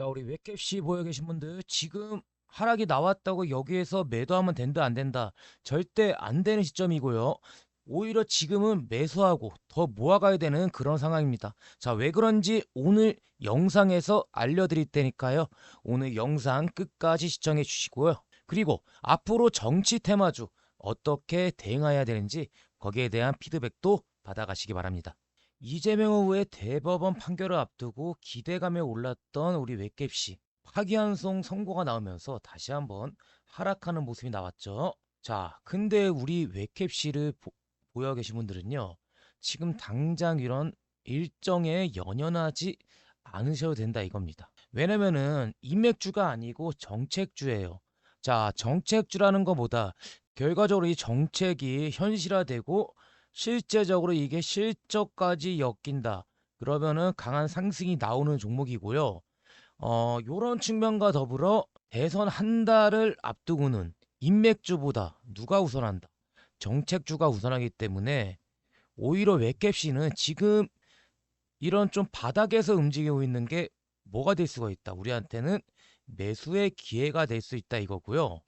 자, 우리 웹캡시 보여 계신 분들 지금 하락이 나왔다고 여기에서 매도하면 된다 안 된다 절대 안 되는 시점이고요. 오히려 지금은 매수하고 더 모아가야 되는 그런 상황입니다. 자, 왜 그런지 오늘 영상에서 알려드릴 테니까요. 오늘 영상 끝까지 시청해 주시고요. 그리고 앞으로 정치 테마주 어떻게 대응해야 되는지 거기에 대한 피드백도 받아가시기 바랍니다. 이재명 후의 대법원 판결을 앞두고 기대감에 올랐던 우리 웹캡시 파기환송 선고가 나오면서 다시 한번 하락하는 모습이 나왔죠. 자, 근데 우리 웹캡시를 보, 보여 계신 분들은요. 지금 당장 이런 일정에 연연하지 않으셔도 된다 이겁니다. 왜냐면은 인맥주가 아니고 정책주예요. 자, 정책주라는 것보다 결과적으로 이 정책이 현실화되고 실제적으로 이게 실적까지 엮인다. 그러면은 강한 상승이 나오는 종목이고요. 어, 요런 측면과 더불어 대선 한 달을 앞두고는 인맥주보다 누가 우선한다? 정책주가 우선하기 때문에 오히려 웹캡시는 지금 이런 좀 바닥에서 움직이고 있는 게 뭐가 될 수가 있다. 우리한테는 매수의 기회가 될 수 있다 이거고요.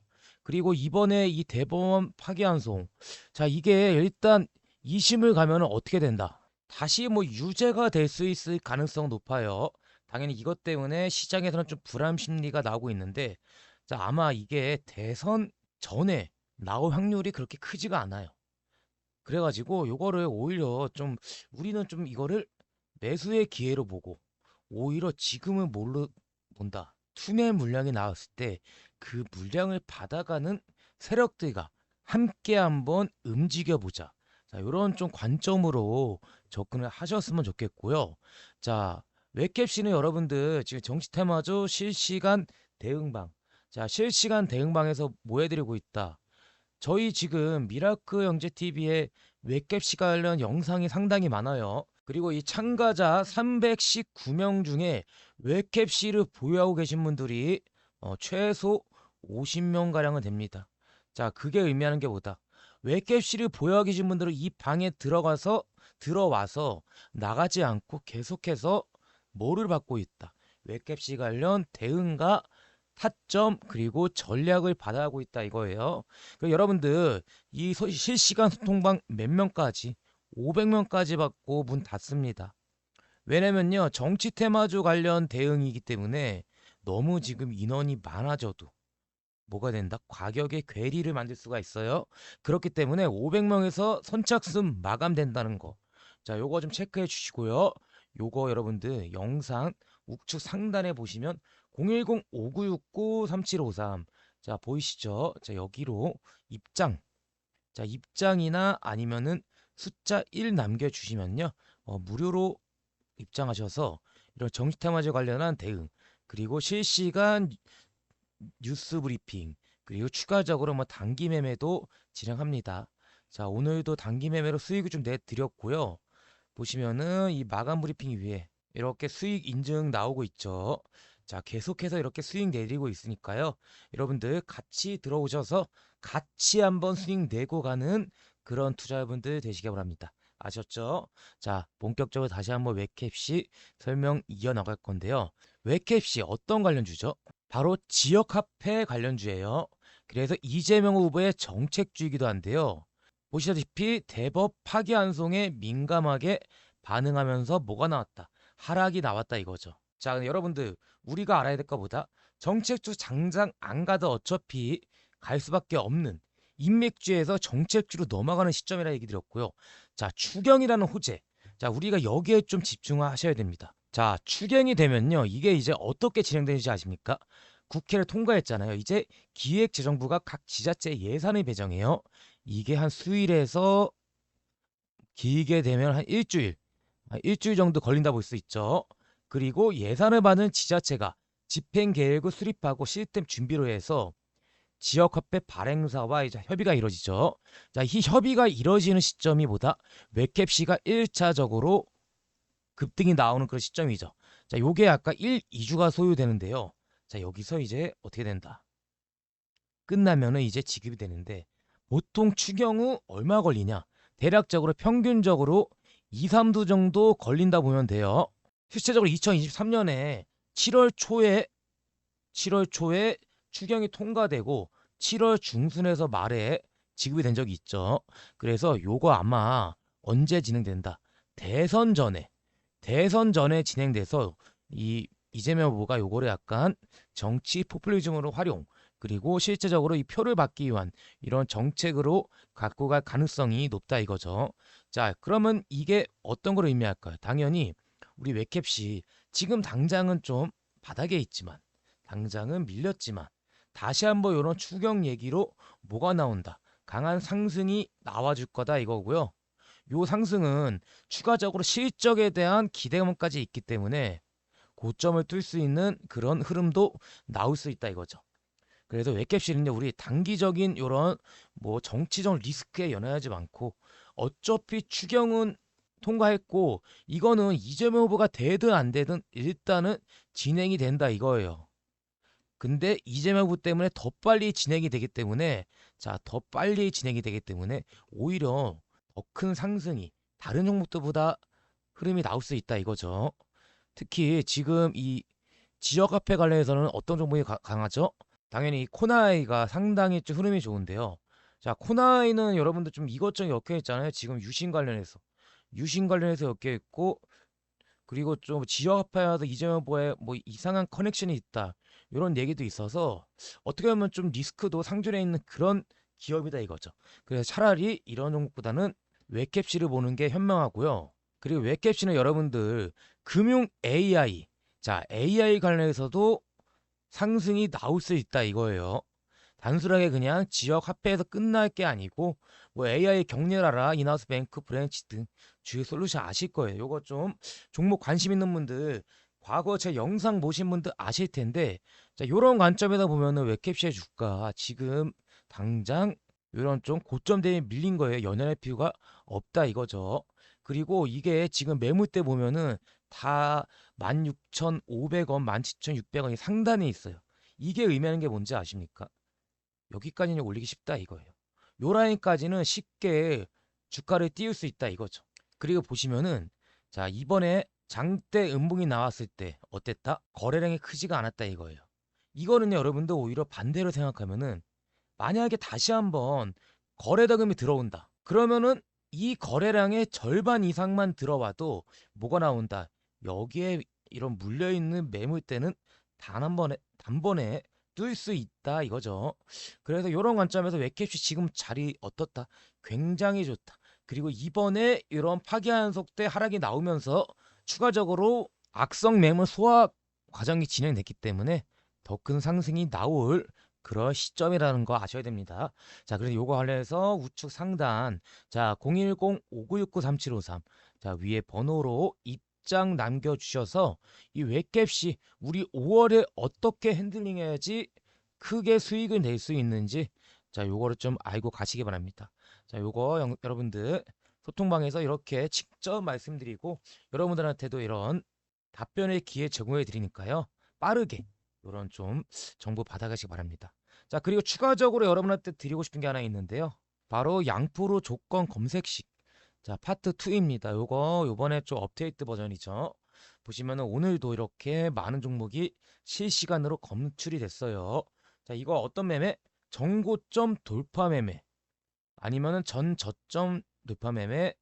그리고 이번에 이 대법원 파기환송. 자, 이게 일단 2심을 가면 어떻게 된다? 다시 뭐 유죄가 될 수 있을 가능성 높아요. 당연히 이것 때문에 시장에서는 좀 불안 심리가 나오고 있는데 자, 아마 이게 대선 전에 나올 확률이 그렇게 크지가 않아요. 그래가지고 요거를 오히려 좀 우리는 좀 이거를 매수의 기회로 보고 오히려 지금은 뭘로 본다. 투매 물량이 나왔을 때 그 물량을 받아가는 세력들과 함께 한번 움직여 보자. 자, 이런 좀 관점으로 접근을 하셨으면 좋겠고요. 자, 웹캡시는 여러분들 지금 정치 테마주 실시간 대응방. 자, 실시간 대응방에서 뭐 해드리고 있다. 저희 지금 미라크 영재 TV에 웹캡시 관련 영상이 상당히 많아요. 그리고 이 참가자 319명 중에 웹캡시를 보유하고 계신 분들이 어, 최소 50명 가량은 됩니다. 자, 그게 의미하는 게 뭐다? 웹캡시를 보유하고 계신 분들은 이 방에 들어가서 들어와서 나가지 않고 계속해서 뭐를 받고 있다. 웹캡시 관련 대응과 타점 그리고 전략을 받아가고 있다 이거예요. 그 여러분들 이 소- 실시간 소통방 몇 명까지 500명까지 받고 문 닫습니다. 왜냐면요 정치 테마주 관련 대응이기 때문에 너무 지금 인원이 많아져도 뭐가 된다? 과격의 괴리를 만들 수가 있어요. 그렇기 때문에 500명에서 선착순 마감된다는 거. 자, 요거 좀 체크해 주시고요. 요거 여러분들 영상 우측 상단에 보시면 010-5969-3753. 자, 보이시죠? 자, 여기로 입장. 자, 입장이나 아니면은 숫자 1 남겨주시면요. 어, 무료로 입장하셔서 이런 정치 테마제 관련한 대응, 그리고 실시간 뉴스 브리핑, 그리고 추가적으로 뭐 단기 매매도 진행합니다. 자, 오늘도 단기 매매로 수익을 좀 내드렸고요. 보시면은 이 마감 브리핑 위에 이렇게 수익 인증 나오고 있죠. 자, 계속해서 이렇게 수익 내리고 있으니까요. 여러분들 같이 들어오셔서 같이 한번 수익 내고 가는 그런 투자자분들 되시기 바랍니다. 아셨죠? 자, 본격적으로 다시 한번 웹캡시 설명 이어나갈 건데요. 웹캡시 어떤 관련주죠? 바로 지역화폐 관련주예요. 그래서 이재명 후보의 정책주이기도 한데요. 보시다시피 대법 파기환송에 민감하게 반응하면서 뭐가 나왔다? 하락이 나왔다 이거죠. 자, 여러분들 우리가 알아야 될 것보다 정책주 장장 안 가도 어차피 갈 수밖에 없는 인맥주에서 정책주로 넘어가는 시점이라 얘기 드렸고요. 자, 추경이라는 호재. 자, 우리가 여기에 좀 집중하셔야 됩니다. 자, 추경이 되면요. 이게 이제 어떻게 진행되는지 아십니까? 국회를 통과했잖아요. 이제 기획재정부가 각 지자체 예산을 배정해요. 이게 한 수일에서 길게 되면 한 일주일, 아, 일주일 정도 걸린다 볼 수 있죠. 그리고 예산을 받는 지자체가 집행 계획을 수립하고 시스템 준비로 해서 지역화폐 발행사와 이제 협의가 이루어지죠. 자, 이 협의가 이루어지는 시점이 보다 웹캡시가 1차적으로 급등이 나오는 그런 시점이죠. 자, 요게 아까 1, 2주가 소요되는데요. 자, 여기서 이제 어떻게 된다? 끝나면은 이제 지급이 되는데 보통 추경 후 얼마 걸리냐? 대략적으로 평균적으로 2, 3주 정도 걸린다 보면 돼요. 실제적으로 2023년에 7월 초에 7월 초에 추경이 통과되고 7월 중순에서 말에 지급이 된 적이 있죠. 그래서 요거 아마 언제 진행된다. 대선 전에 대선 전에 진행돼서 이 이재명 후보가 요거를 약간 정치 포퓰리즘으로 활용 그리고 실제적으로 이 표를 받기 위한 이런 정책으로 갖고 갈 가능성이 높다 이거죠. 자, 그러면 이게 어떤 걸 의미할까요? 당연히 우리 웹캡시 지금 당장은 좀 바닥에 있지만 당장은 밀렸지만 다시 한번 이런 추경 얘기로 뭐가 나온다. 강한 상승이 나와줄 거다 이거고요. 요 상승은 추가적으로 실적에 대한 기대감까지 있기 때문에 고점을 뚫을 수 있는 그런 흐름도 나올 수 있다 이거죠. 그래서 웹캡실은요 우리 단기적인 이런 뭐 정치적 리스크에 연연하지 않고 어차피 추경은 통과했고 이거는 이재명 후보가 되든 안 되든 일단은 진행이 된다 이거예요. 근데 이재명 후보 때문에 더 빨리 진행이 되기 때문에 자 더 빨리 진행이 되기 때문에 오히려 더 큰 상승이 다른 종목들보다 흐름이 나올 수 있다 이거죠. 특히 지금 이 지역 화폐 관련해서는 어떤 종목이 가- 강하죠? 당연히 코나이가 상당히 좀 흐름이 좋은데요. 자, 코나이는 여러분들 좀 이것저것 엮여 있잖아요. 지금 유신 관련해서. 유신 관련해서 엮여 있고 그리고 좀 지역 화폐와도 이재명 후보의 뭐 이상한 커넥션이 있다. 이런 얘기도 있어서 어떻게 보면 좀 리스크도 상존해 있는 그런 기업이다 이거죠. 그래서 차라리 이런 종목보다는 웹캡시를 보는 게 현명하고요. 그리고 웹캡시는 여러분들 금융 AI 자 AI 관련해서도 상승이 나올 수 있다 이거예요. 단순하게 그냥 지역 화폐에서 끝날 게 아니고 뭐 AI 격렬하라 이나우스 뱅크 브랜치 등 주요 솔루션 아실 거예요. 요거 좀 종목 관심 있는 분들 과거 제 영상 보신 분들 아실 텐데 자 요런 관점에서 보면은 웹캡시의 주가 지금 당장 요런 좀 고점 대에 밀린 거예요. 연연할 필요가 없다 이거죠. 그리고 이게 지금 매물대 보면은 다 16,500원, 17,600원이 상단에 있어요. 이게 의미하는 게 뭔지 아십니까? 여기까지는 올리기 쉽다 이거예요. 요 라인까지는 쉽게 주가를 띄울 수 있다 이거죠. 그리고 보시면은 자 이번에 장대 음봉이 나왔을 때 어땠다? 거래량이 크지가 않았다 이거예요. 이거는요 여러분도 오히려 반대로 생각하면은 만약에 다시 한번 거래대금이 들어온다. 그러면은 이 거래량의 절반 이상만 들어와도 뭐가 나온다. 여기에 이런 물려있는 매물대는 단 한 번에 단번에 뚫을 수 있다 이거죠. 그래서 이런 관점에서 웹캡시 지금 자리 어떻다? 굉장히 좋다. 그리고 이번에 이런 파기한 속대 하락이 나오면서 추가적으로 악성 매물 소화 과정이 진행됐기 때문에 더 큰 상승이 나올 그런 시점이라는 거 아셔야 됩니다. 자, 그래서 요거 관련해서 우측 상단 자 010-5969-3753 자 위에 번호로 입장 남겨 주셔서 이 웹캡시 우리 5월에 어떻게 핸들링 해야지 크게 수익을 낼 수 있는지 자 요거를 좀 알고 가시기 바랍니다. 자 요거 영- 여러분들 소통방에서 이렇게 직접 말씀드리고 여러분들한테도 이런 답변의 기회 제공해 드리니까요 빠르게 이런 좀 정보 받아가시기 바랍니다. 자 그리고 추가적으로 여러분한테 드리고 싶은 게 하나 있는데요. 바로 양프로 조건 검색식 자 파트 2입니다. 요거 요번에 좀 업데이트 버전이죠. 보시면은 오늘도 이렇게 많은 종목이 실시간으로 검출이 됐어요. 자 이거 어떤 매매? 정고점 돌파 매매 아니면은 전 저점 돌파 매매,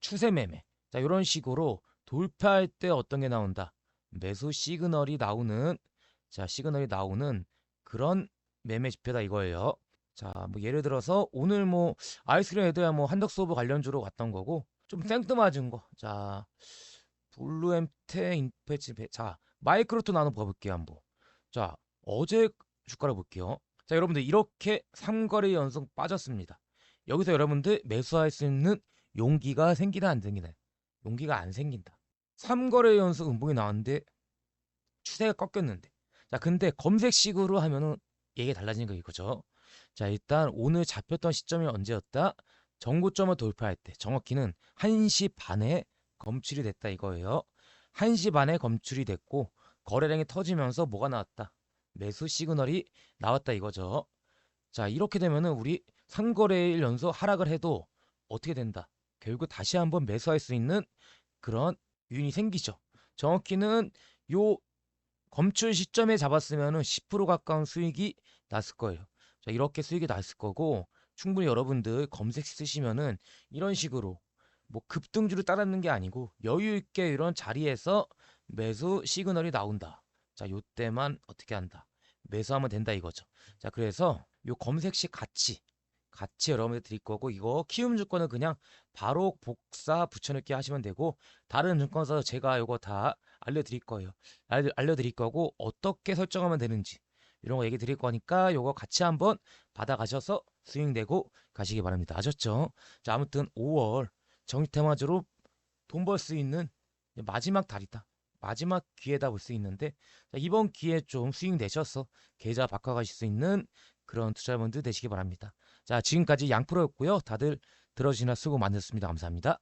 추세 매매. 자 이런 식으로 돌파할 때 어떤 게 나온다. 매수 시그널이 나오는 자 시그널이 나오는 그런 매매 지표다 이거예요. 자, 뭐 예를 들어서 오늘 뭐 아이스크림 에드야 뭐 한덕수업 관련주로 갔던 거고 좀 생뚱맞은 거. 자, 블루엠테 인페치 자 마이크로트 나눠 봐볼게요 한번. 자 어제 주가를 볼게요. 자 여러분들 이렇게 3거래 연속 빠졌습니다. 여기서 여러분들 매수할 수 있는 용기가 생기나 안 생기나? 용기가 안 생긴다. 3거래 연속 음봉이 나왔는데 추세가 꺾였는데. 자 근데 검색식으로 하면은 얘기 달라지는 거 이거죠. 자 일단 오늘 잡혔던 시점이 언제였다? 정고점을 돌파할 때 정확히는 1시 반에 검출이 됐다 이거예요. 1시 반에 검출이 됐고 거래량이 터지면서 뭐가 나왔다? 매수 시그널이 나왔다 이거죠. 자 이렇게 되면은 우리 3거래일 연속 하락을 해도 어떻게 된다? 결국 다시 한번 매수할 수 있는 그런 유인이 생기죠. 정확히는 요 검출 시점에 잡았으면은 10% 가까운 수익이 났을 거예요. 자, 이렇게 수익이 났을 거고 충분히 여러분들 검색 쓰시면은 이런 식으로 뭐 급등주를 따르는 게 아니고 여유 있게 이런 자리에서 매수 시그널이 나온다. 자, 요때만 어떻게 한다. 매수하면 된다 이거죠. 자, 그래서 요 검색 시 가치 같이 여러분들 드릴 거고 이거 키움 증권은 그냥 바로 복사 붙여넣기 하시면 되고 다른 증권사 제가 이거 다 알려드릴 거예요. 알려, 알려드릴 거고 어떻게 설정하면 되는지 이런 거 얘기 드릴 거니까 요거 같이 한번 받아가셔서 내고 가시기 바랍니다. 아셨죠? 자 아무튼 5월 정기테마주로 돈 벌 수 있는 마지막 달이다. 마지막 기회다 볼 수 있는데 자, 이번 기회에 좀 내셔서 계좌 바꿔가실 수 있는 그런 투자자분들 되시기 바랍니다. 자 지금까지 양프로였고요. 다들 들어주시나 수고 많으셨습니다. 감사합니다.